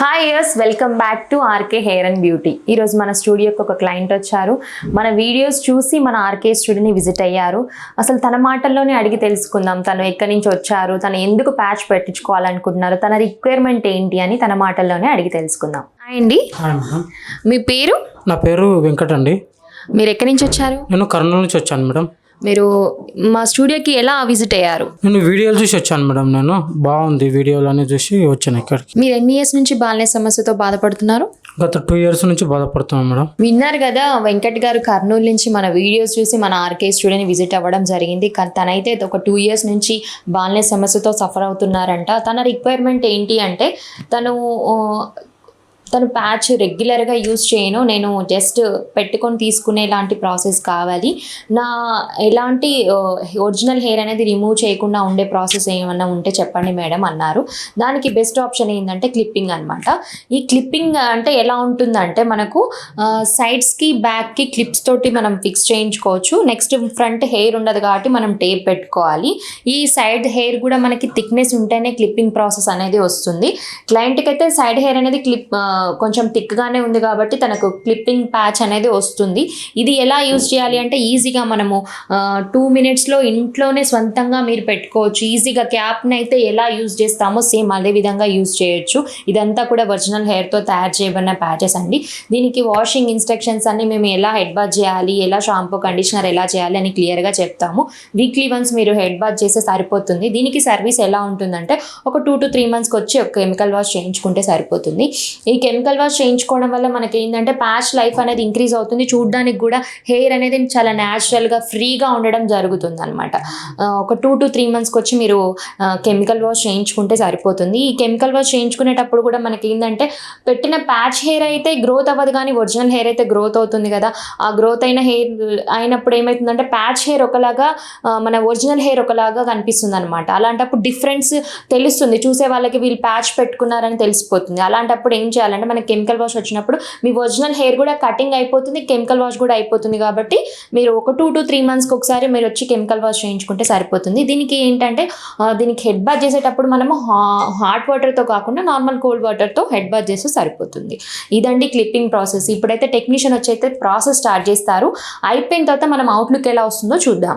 Hi యర్స్ welcome back to RK hair and beauty ఈరోజు మన స్టూడియోకి ఒక క్లయింట్ వచ్చారు. మన వీడియోస్ చూసి మన ఆర్కే స్టూడియోని విజిట్ అయ్యారు. అసలు తన మాటల్లోనే అడిగి తెలుసుకుందాం. తను ఎక్కడి నుంచి వచ్చారు? తను ఎందుకు ప్యాచ్ పెట్టించుకోవాలనుకుంటున్నారు? తన రిక్వైర్మెంట్ ఏంటి అని తన మాటల్లోనే అడిగి తెలుసుకుందాం. హాయ్ అండి. మీ పేరు? నా పేరు వెంకట్ అండి. మీరు ఎక్కడి నుంచి వచ్చారు? నేను కర్నూలు నుంచి వచ్చాను మేడం మీరు మా స్టూడియోకి ఎలా విజిట్ అయ్యారు? నేను వీడియోలు చూసి వచ్చాను మేడం నేను. బాగుంది వీడియోలు అన్ని చూసి వచ్చాను ఇక్కడికి. మీరు ఎన్ని ఇయర్స్ నుంచి బాల్య సమస్యతో బాధపడుతున్నారు? గత టూ ఇయర్స్ నుంచి బాధపడుతున్నాను మేడం. విన్నారు కదా వెంకట్ గారు కర్నూలు నుంచి మన వీడియోస్ చూసి మన ఆర్కే స్టూడియోని విజిట్ అవ్వడం జరిగింది. కానీ తనైతే ఒక టూ ఇయర్స్ నుంచి బాల్య సమస్యతో సఫర్ అవుతున్నారంట. తన రిక్వైర్మెంట్ ఏంటి అంటే తను తను ప్యాచ్ రెగ్యులర్గా యూస్ చేయను. నేను జస్ట్ పెట్టుకొని తీసుకునే లాంటి ప్రాసెస్ కావాలి. నా ఎలాంటి uh, ఒరిజినల్ హెయిర్ అనేది రిమూవ్ చేయకుండా ఉండే ప్రాసెస్ ఏమన్నా ఉంటే చెప్పండి మేడం అన్నారు. దానికి బెస్ట్ ఆప్షన్ ఏంటంటే క్లిప్పింగ్ అనమాట ఈ క్లిప్పింగ్ అంటే ఎలా ఉంటుందంటే మనకు సైడ్స్కి బ్యాక్కి క్లిప్స్ తోటి మనం ఫిక్స్ చేయించుకోవచ్చు. నెక్స్ట్ ఫ్రంట్ హెయిర్ ఉండదు కాబట్టి మనం టేప్ పెట్టుకోవాలి. ఈ సైడ్ హెయిర్ కూడా మనకి థిక్నెస్ ఉంటేనే క్లిప్పింగ్ ప్రాసెస్ అనేది వస్తుంది. క్లయింట్కి అయితే సైడ్ హెయిర్ అనేది క్లిప్ కొంచెం థిక్గానే ఉంది కాబట్టి తనకు క్లిప్పింగ్ ప్యాచ్ అనేది వస్తుంది. ఇది ఎలా యూజ్ చేయాలి అంటే ఈజీగా మనము టూ మినిట్స్లో ఇంట్లోనే సొంతంగా మీరు పెట్టుకోవచ్చు. ఈజీగా క్యాప్ని అయితే ఎలా యూజ్ చేస్తామో సేమ్ అదే విధంగా యూజ్ చేయొచ్చు. ఇదంతా కూడా ఒరిజినల్ హెయిర్తో తయారు చేయబడిన ప్యాచెస్ అండి. దీనికి వాషింగ్ ఇన్స్ట్రక్షన్స్ అన్ని మేము ఎలా హెడ్ బాత్ చేయాలి ఎలా షాంపూ కండిషనర్ ఎలా చేయాలి అని క్లియర్గా చెప్తాము. వీక్లీ వన్స్ మీరు హెడ్ బాత్ చేస్తే సరిపోతుంది. దీనికి సర్వీస్ ఎలా ఉంటుందంటే ఒక టూ టు త్రీ మంత్స్కి వచ్చి ఒక కెమికల్ వాష్ చేయించుకుంటే సరిపోతుంది. ఈ కెమికల్ వాష్ చేయించుకోవడం వల్ల మనకి ఏంటంటే ప్యాచ్ లైఫ్ అనేది ఇంక్రీజ్ అవుతుంది. చూడడానికి కూడా హెయిర్ అనేది చాలా న్యాచురల్గా ఫ్రీగా ఉండడం జరుగుతుంది అనమాట ఒక టూ టు త్రీ మంత్స్కి వచ్చి మీరు కెమికల్ వాష్ చేయించుకుంటే సరిపోతుంది. ఈ కెమికల్ వాష్ చేయించుకునేటప్పుడు కూడా మనకి ఏంటంటే పెట్టిన ప్యాచ్ హెయిర్ అయితే గ్రోత్ అవ్వదు కానీ ఒరిజినల్ హెయిర్ అయితే గ్రోత్ అవుతుంది కదా. ఆ గ్రోత్ అయిన హెయిర్ అయినప్పుడు ఏమవుతుందంటే ప్యాచ్ హెయిర్ ఒకలాగా మన ఒరిజినల్ హెయిర్ ఒకలాగా కనిపిస్తుంది అనమాట అలాంటప్పుడు డిఫరెన్స్ తెలుస్తుంది. చూసే వాళ్ళకి వీళ్ళు ప్యాచ్ పెట్టుకున్నారని తెలిసిపోతుంది. అలాంటప్పుడు ఏం చేయాలంటే మనకి కెమికల్ వాష్ వచ్చినప్పుడు మీ ఒరిజినల్ హెయిర్ కూడా కటింగ్ అయిపోతుంది కెమికల్ వాష్ కూడా అయిపోతుంది కాబట్టి మీరు ఒక టూ టు త్రీ మంత్స్కి ఒకసారి మీరు వచ్చి కెమికల్ వాష్ చేయించుకుంటే సరిపోతుంది. దీనికి ఏంటంటే దీనికి హెడ్ బాత్ చేసేటప్పుడు మనము హాట్ వాటర్తో కాకుండా నార్మల్ కోల్డ్ వాటర్తో హెడ్ బాత్ చేస్తే సరిపోతుంది. ఇదండి క్లిప్పింగ్ ప్రాసెస్ ఇప్పుడైతే టెక్నీషియన్ వచ్చి అయితే ప్రాసెస్ స్టార్ట్ చేస్తారు. అయిపోయిన తర్వాత మనం అవుట్లుక్ ఎలా వస్తుందో చూద్దాం.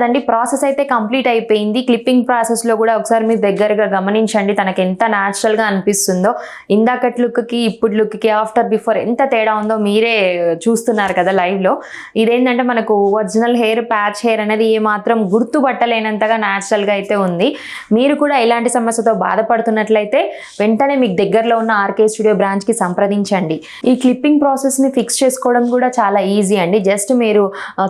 కదండి ప్రాసెస్ అయితే కంప్లీట్ అయిపోయింది. క్లిప్పింగ్ ప్రాసెస్లో కూడా ఒకసారి మీరు దగ్గరగా గమనించండి తనకి ఎంత న్యాచురల్గా అనిపిస్తుందో. ఇందాకటి లుక్కి ఇప్పుడు లుక్కి ఆఫ్టర్ బిఫోర్ ఎంత తేడా ఉందో మీరే చూస్తున్నారు కదా లైవ్లో ఇదేంటంటే మనకు ఒరిజినల్ హెయిర్ ప్యాచ్ హెయిర్ అనేది ఏమాత్రం గుర్తుపట్టలేనంతగా న్యాచురల్గా అయితే ఉంది. మీరు కూడా ఇలాంటి సమస్యతో బాధపడుతున్నట్లయితే వెంటనే మీకు దగ్గరలో ఉన్న ఆర్కే స్టూడియో బ్రాంచ్కి సంప్రదించండి. ఈ క్లిప్పింగ్ ప్రాసెస్ని ఫిక్స్ చేసుకోవడం కూడా చాలా ఈజీ అండి. జస్ట్ మీరు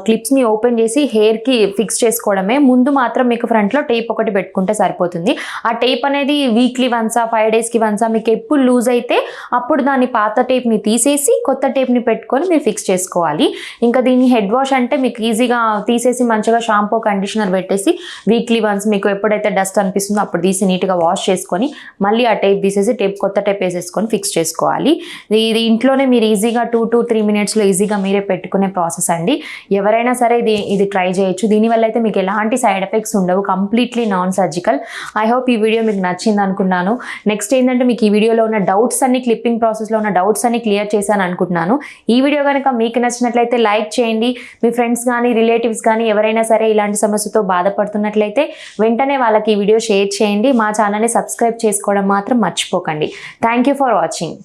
క్లిప్స్ని ఓపెన్ చేసి హెయిర్కి ఫిక్స్ చేసుకోవడమే. ముందు మాత్రం మీకు ఫ్రంట్లో టేప్ ఒకటి పెట్టుకుంటే సరిపోతుంది. ఆ టేప్ అనేది వీక్లీ వన్సా ఫైవ్ డేస్కి వన్సా మీకు ఎప్పుడు లూజ్ అయితే అప్పుడు దాని పాత టేప్ని తీసేసి కొత్త టేప్ని పెట్టుకొని మీరు ఫిక్స్ చేసుకోవాలి. ఇంకా దీన్ని హెడ్ వాష్ అంటే మీకు ఈజీగా తీసేసి మంచిగా షాంపూ కండిషనర్ పెట్టేసి వీక్లీ వన్స్ మీకు ఎప్పుడైతే డస్ట్ అనిపిస్తుందో అప్పుడు తీసి నీట్గా వాష్ చేసుకొని మళ్ళీ ఆ టేప్ తీసేసి టేప్ కొత్త టేప్ వేసేసుకొని ఫిక్స్ చేసుకోవాలి. ఇది- ఇది ఇంట్లోనే మీరు ఈజీగా టూ టు త్రీ మినిట్స్లో ఈజీగా మీరే పెట్టుకునే ప్రాసెస్ అండి. ఎవరైనా సరే ఇది ఇది ట్రై చేయొచ్చు. దీనివల్ల అయితే మీకు ఎలాంటి సైడ్ ఎఫెక్ట్స్ ఉండవు completely non surgical I hope ఈ వీడియో మీకు నచ్చింది అనుకున్నాను. నెక్స్ట్ ఏంటంటే మీకు ఈ వీడియోలో ఉన్న డౌట్స్ అన్ని క్లిప్పింగ్ ప్రాసెస్లో ఉన్న డౌట్స్ అన్ని క్లియర్ చేశాను అనుకుంటున్నాను. ఈ వీడియో కనుక మీకు నచ్చినట్లయితే లైక్ చేయండి. మీ ఫ్రెండ్స్ కానీ రిలేటివ్స్ కానీ ఎవరైనా సరే ఇలాంటి సమస్యతో బాధపడుతున్నట్లయితే వెంటనే వాళ్ళకి ఈ వీడియో షేర్ చేయండి. మా ఛానల్ని సబ్స్క్రైబ్ చేసుకోవడం మాత్రం మర్చిపోకండి. Thank you for watching